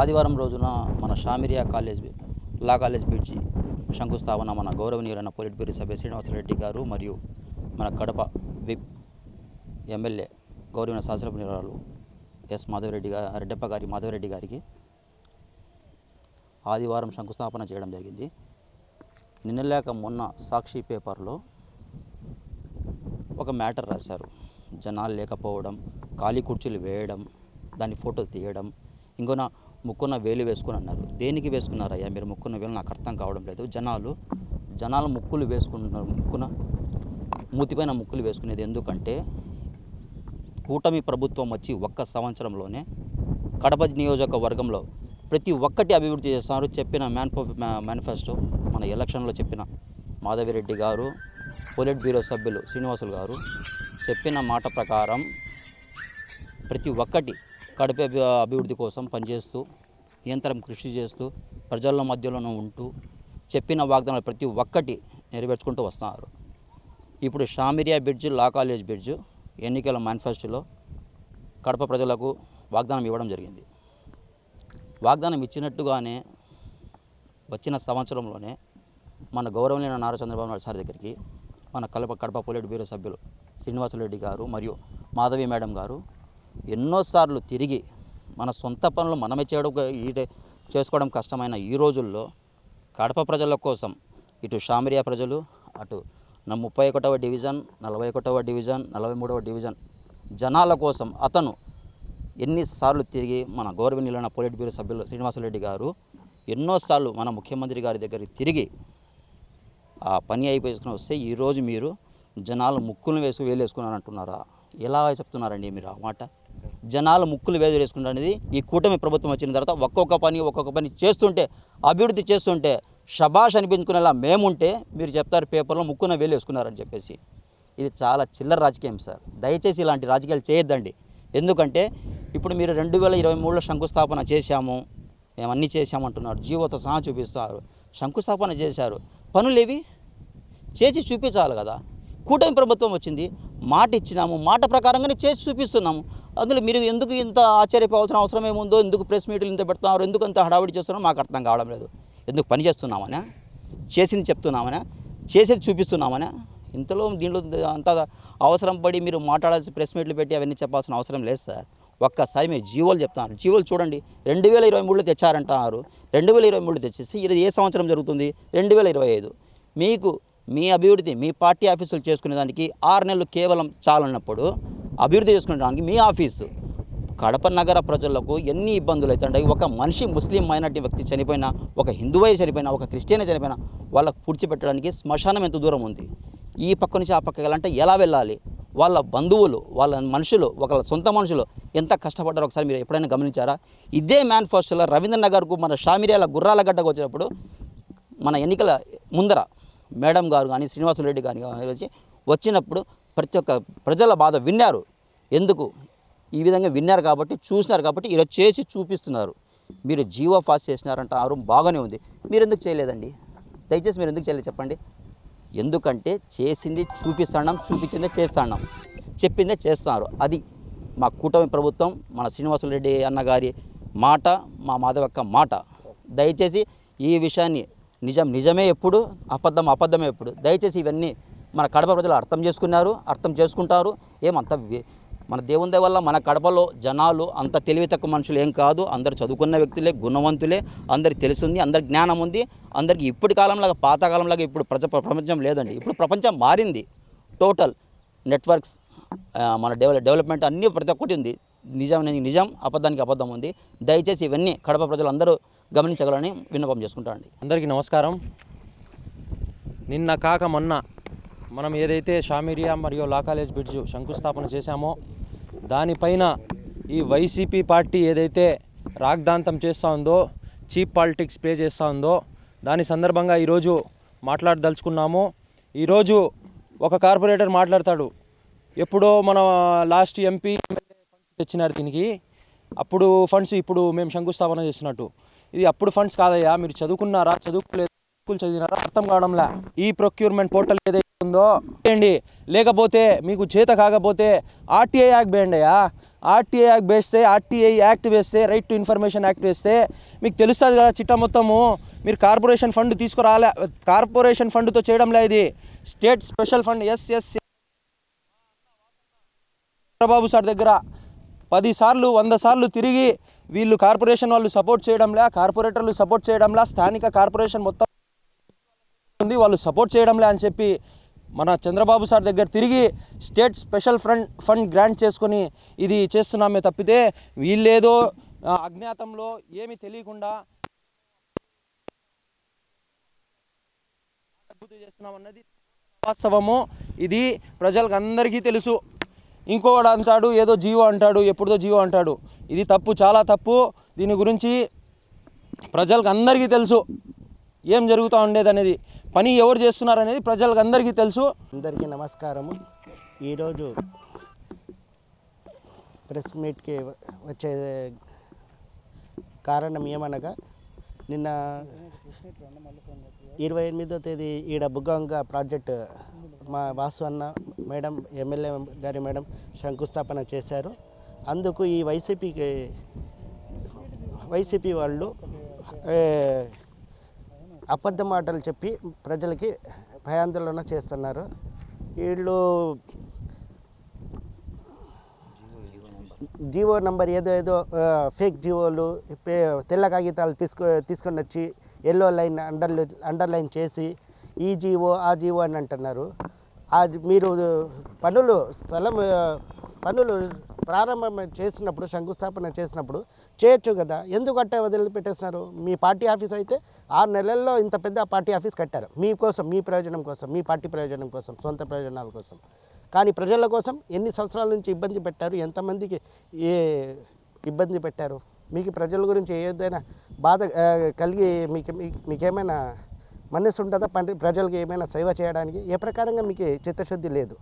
ఆదివారం రోజున మన Shamiriya college law college bridge శంకుస్థాపన మన గౌరవనీయులైన పొలిట్ సభ్య శ్రీనివాసరెడ్డి గారు మరియు మన కడప విప్ ఎమ్మెల్యే గౌరవనీయ శాసనసభ్యురాలు ఎస్ మాధవరెడ్డి గారి రెడ్డప్ప గారి మాధవరెడ్డి గారికి ఆదివారం శంకుస్థాపన చేయడం జరిగింది. నిన్నలేక మొన్న సాక్షి పేపర్లో ఒక మ్యాటర్ రాశారు. జనాలు లేకపోవడం ఖాళీ కుర్చీలు వేయడం దాని ఫోటో తీయడం ఇంకొన ముక్కున వేలు వేసుకుని అన్నారు. దేనికి వేసుకున్నారయ్యా? మీరు ముక్కున్న వేలు నాకు అర్థం కావడం లేదు. జనాలు జనాలు ముక్కులు వేసుకుంటున్నారు. ముక్కున మూతిపైన ముక్కులు వేసుకునేది ఎందుకంటే కూటమి ప్రభుత్వం వచ్చి ఒక్క సంవత్సరంలోనే కడప నియోజకవర్గంలో ప్రతి ఒక్కటి అభివృద్ధి చేస్తున్నారు. చెప్పిన మ్యాన్ఫో మేనిఫెస్టో మన ఎలక్షన్లో చెప్పిన మాధవిరెడ్డి గారు పొలిట్ బ్యూరో సభ్యులు శ్రీనివాసులు గారు చెప్పిన మాట ప్రకారం ప్రతి ఒక్కటి కడప అభివృద్ధి కోసం పనిచేస్తూ నిరంతరం కృషి చేస్తూ ప్రజల మధ్యలోనూ ఉంటూ చెప్పిన వాగ్దానాలు ప్రతి ఒక్కటి నెరవేర్చుకుంటూ వస్తున్నారు. ఇప్పుడు Shamiriya bridge law college bridge ఎన్నికల మేనిఫెస్టోలో కడప ప్రజలకు వాగ్దానం ఇవ్వడం జరిగింది. వాగ్దానం ఇచ్చినట్టుగానే వచ్చిన సంవత్సరంలోనే మన గౌరవనీయ నారా చంద్రబాబు నాయుడు సార్ దగ్గరికి మన కలప కడప పొలిట్ బ్యూరో సభ్యులు శ్రీనివాసరెడ్డి గారు మరియు మాధవి మేడం గారు ఎన్నోసార్లు తిరిగి మన సొంత పనులు మనమే చేయడం చేసుకోవడం కష్టమైన ఈ రోజుల్లో కడప ప్రజల కోసం ఇటు షామిరియా ప్రజలు అటు నా ముప్పై ఒకటవ డివిజన్ నలభై ఒకటవ డివిజన్ నలభై మూడవ డివిజన్ జనాల కోసం అతను ఎన్నిసార్లు తిరిగి మన గవర్నమెంట్ నిలైన పోలిట్ బ్యూరో సభ్యులు శ్రీనివాసరెడ్డి గారు ఎన్నోసార్లు మన ముఖ్యమంత్రి గారి దగ్గరికి తిరిగి ఆ పని అయిపోయి వస్తే ఈరోజు మీరు జనాలు ముక్కులు వేసి వేలు వేసుకున్నారు అంటున్నారా ఎలా చెప్తున్నారండి మీరు ఆ మాట? జనాలు ముక్కులు వేలు వేసుకుంటారనేది ఈ కూటమి ప్రభుత్వం వచ్చిన తర్వాత ఒక్కొక్క పని ఒక్కొక్క పని చేస్తుంటే అభివృద్ధి చేస్తుంటే షబాష్ అనిపించుకునేలా మేముంటే మీరు చెప్తారు పేపర్లో ముక్కున వేలు వేసుకున్నారని చెప్పేసి. ఇది చాలా చిల్లర రాజకీయం సార్. దయచేసి ఇలాంటి రాజకీయాలు చేయొద్దండి. ఎందుకంటే ఇప్పుడు మీరు రెండు వేల ఇరవై మూడులో శంకుస్థాపన చేశాము మేము అన్నీ చేశామంటున్నారు జీవోతో సహా చూపిస్తారు. శంకుస్థాపన చేశారు. పనులేవి? చేసి చూపించాలి కదా. కూటమి ప్రభుత్వం వచ్చింది మాట ఇచ్చినాము మాట ప్రకారంగానే చేసి చూపిస్తున్నాము. అందులో మీరు ఎందుకు ఇంత ఆశ్చర్యపోవాల్సిన అవసరం ఏముందో ఎందుకు ప్రెస్ మీట్లు ఇంత పెడుతున్నారు ఎందుకు అంత హడావిడి చేస్తున్నారో మాకు అర్థం కావడం లేదు. ఎందుకు పని చేస్తున్నామనా? చేసింది చెప్తున్నామనా? చేసేది చూపిస్తున్నామనా? ఇంతలో దీంట్లో అంత అవసరం పడి మీరు మాట్లాడాల్సి ప్రెస్ మీట్లు పెట్టి అవన్నీ చెప్పాల్సిన అవసరం లేదు సార్. ఒక్కసారి మీరు జీవోలు చెప్తున్నారు. జీవోలు చూడండి. రెండు వేల ఇరవై మూడులో తెచ్చారంటున్నారు. రెండు వేల ఇరవై మూడులో తెచ్చేసి ఇది ఏ సంవత్సరం జరుగుతుంది? రెండు వేల ఇరవై ఐదు. మీకు మీ అభివృద్ధి మీ పార్టీ ఆఫీసులు చేసుకునేదానికి ఆరు నెలలు కేవలం చాలన్నప్పుడు అభివృద్ధి చేసుకునేదానికి మీ ఆఫీసు. కడప నగర ప్రజలకు ఎన్ని ఇబ్బందులు అవుతుంటాయి ఒక మనిషి ముస్లిం మైనార్టీ వ్యక్తి చనిపోయినా ఒక హిందువై చనిపోయినా ఒక క్రిస్టియన్ చనిపోయినా వాళ్ళకు పూడ్చిపెట్టడానికి శ్మశానం ఎంత దూరం ఉంది? ఈ పక్క నుంచి ఆ పక్కకి వెళ్ళాలంటే ఎలా వెళ్ళాలి? వాళ్ళ బంధువులు వాళ్ళ మనుషులు ఒక సొంత మనుషులు ఎంత కష్టపడ్డారో ఒకసారి మీరు ఎప్పుడైనా గమనించారా? ఇదే మేనిఫెస్టోలో రవీంద్ర నగర్కు మన షామిరియాల గుర్రాల గడ్డకు వచ్చినప్పుడు మన ఎన్నికల ముందర మేడం గారు కానీ శ్రీనివాసులరెడ్డి గారు వచ్చి వచ్చినప్పుడు ప్రతి ఒక్క ప్రజల బాధ విన్నారు. ఎందుకు? ఈ విధంగా విన్నారు కాబట్టి చూసినారు కాబట్టి ఇలా చేసి చూపిస్తున్నారు. మీరు జీవో పాస్ చేసినారంట ఆరు బాగానే ఉంది. మీరు ఎందుకు చేయలేదండి? దయచేసి మీరు ఎందుకు చేయలేదు చెప్పండి. ఎందుకంటే చేసింది చూపిస్తున్నాం చూపించిందే చేస్తున్నాం చెప్పిందే చేస్తున్నారు. అది మా కూటమి ప్రభుత్వం మన శ్రీనివాసులరెడ్డి అన్నగారి మాట మా మాధవక్క మాట. దయచేసి ఈ విషయాన్ని నిజం నిజమే ఎప్పుడు అబద్ధం అబద్ధమే ఎప్పుడు. దయచేసి ఇవన్నీ మన కడప ప్రజలు అర్థం చేసుకున్నారు అర్థం చేసుకుంటారు. ఏమంత మన దేవుని దయ వల్ల మన కడపలో జనాలు అంత తెలివి తక్కువ మనుషులు ఏం కాదు. అందరు చదువుకున్న వ్యక్తులే గుణవంతులే అందరికి తెలిసింది అందరి జ్ఞానం ఉంది. అందరికి ఇప్పటి కాలంలాగా పాతకాలంలాగా ఇప్పుడు ప్రజ ప్రపంచం లేదండి. ఇప్పుడు ప్రపంచం మారింది. టోటల్ నెట్వర్క్స్ మన డెవలప్ డెవలప్మెంట్ అన్నీ ప్రతి ఒక్కటి ఉంది. నిజం నిజం అబద్ధానికి అబద్ధం ఉంది. దయచేసి ఇవన్నీ కడప ప్రజలు అందరూ గమనించగలని విన్నపం చేసుకుంటానండి అందరికీ నమస్కారం. నిన్న కాక మొన్న మనం ఏదైతే షామిరియా మరియు లా కాలేజ్ బ్రిడ్జ్ శంకుస్థాపన చేశామో దానిపైన ఈ వైసీపీ పార్టీ ఏదైతే రాగ్దాంతం చేస్తూ ఉందో చీప్ పాలిటిక్స్ ప్లే చేస్తూ ఉందో దాని సందర్భంగా ఈరోజు మాట్లాడదలుచుకున్నాము. ఈరోజు ఒక కార్పొరేటర్ మాట్లాడతాడు. ఎప్పుడో మన లాస్ట్ ఎంపీ తెచ్చినారు దీనికి. అప్పుడు ఫండ్స్ ఇప్పుడు మేము శంకుస్థాపన చేస్తున్నట్టు. ఇది అప్పుడు ఫండ్స్ కాదయ్యా మీరు చదువుకున్నారా చదువుకోలేదు స్కూల్ చదివినారా అర్థం కావడంలా. ఈ ప్రొక్యూర్మెంట్ పోర్టల్ ఏదైతే ఉందో చేయండి. లేకపోతే మీకు చేత కాకపోతే ఆర్టీఐ యాక్ట్ వేయండి అయ్యా. ఆర్టీఐ యాక్ట్ వేస్తే ఆర్టీఐ యాక్ట్ వేస్తే రైట్ టు ఇన్ఫర్మేషన్ యాక్ట్ వేస్తే మీకు తెలుస్తుంది కదా చిట్ట మొత్తము. మీరు కార్పొరేషన్ ఫండ్ తీసుకురాలే కార్పొరేషన్ ఫండ్తో చేయడంలే ఇది. State special fund S S Chandrababu sir దగ్గర పది సార్లు వంద సార్లు తిరిగి వీళ్ళు కార్పొరేషన్ వాళ్ళు సపోర్ట్ చేయడంలా కార్పొరేటర్లు సపోర్ట్ చేయడంలా స్థానిక కార్పొరేషన్ మొత్తం ఉంది వాళ్ళు సపోర్ట్ చేయడంలే అని చెప్పి మన చంద్రబాబు సార్ దగ్గర తిరిగి state special fund fund grant చేసుకొని ఇది చేస్తున్నామే తప్పితే వీళ్ళేదో అజ్ఞాతంలో ఏమి తెలియకుండా అద్భుతం చేస్తున్నామన్నది వాస్తవము. ఇది ప్రజలకు అందరికీ తెలుసు. ఇంకోడు అంటాడు ఏదో జీవో అంటాడు ఎప్పుడుదో జీవో అంటాడు. ఇది తప్పు చాలా తప్పు. దీని గురించి ప్రజలకు అందరికీ తెలుసు. ఏం జరుగుతూ ఉండేది అనేది పని ఎవరు చేస్తున్నారు అనేది ప్రజలకు అందరికీ తెలుసు. అందరికీ నమస్కారము. ఈరోజు ప్రెస్ మీట్కి వచ్చే కారణం ఏమనగా నిన్న ఇరవై ఎనిమిదో తేదీ ఈడ బుగ్గంగ ప్రాజెక్ట్ మా వాసు అన్న మేడం ఎమ్మెల్యే గారి మేడం శంకుస్థాపన చేశారు. అందుకు ఈ వైసీపీకి వైసీపీ వాళ్ళు అబద్ధ మాటలు చెప్పి ప్రజలకి భయాందోళన చేస్తున్నారు. వీళ్ళు జీవో నంబర్ ఏదో ఏదో ఫేక్ జీవోలు తెల్ల కాగితాలు తీసుకో తీసుకొని వచ్చి ఎల్లో లైన్ అండర్ అండర్లైన్ చేసి ఈ జీవో ఆ జీవో అని అంటున్నారు. మీరు పనులు స్థలం పనులు ప్రారంభం చేసినప్పుడు శంకుస్థాపన చేసినప్పుడు చేయొచ్చు కదా. ఎందుకు అట్టే వదిలిపెట్టేస్తున్నారు మీ పార్టీ ఆఫీస్ అయితే ఆరు నెలల్లో ఇంత పెద్ద పార్టీ ఆఫీస్ కట్టారు. మీకోసం మీ ప్రయోజనం కోసం మీ పార్టీ ప్రయోజనం కోసం సొంత ప్రయోజనాల కోసం. కానీ ప్రజల కోసం ఎన్ని సంవత్సరాల నుంచి ఇబ్బంది పెట్టారు? ఎంతమందికి ఏ ఇబ్బంది పెట్టారు? మీకు ప్రజల గురించి ఏదైనా బాధ కలిగి మీకు మీకేమైనా మనసు ఉంటుందా? ప్రజలకు ఏమైనా సేవ చేయడానికి? ఏ ప్రకారంగా మీకు చిత్తశుద్ధి లేదు?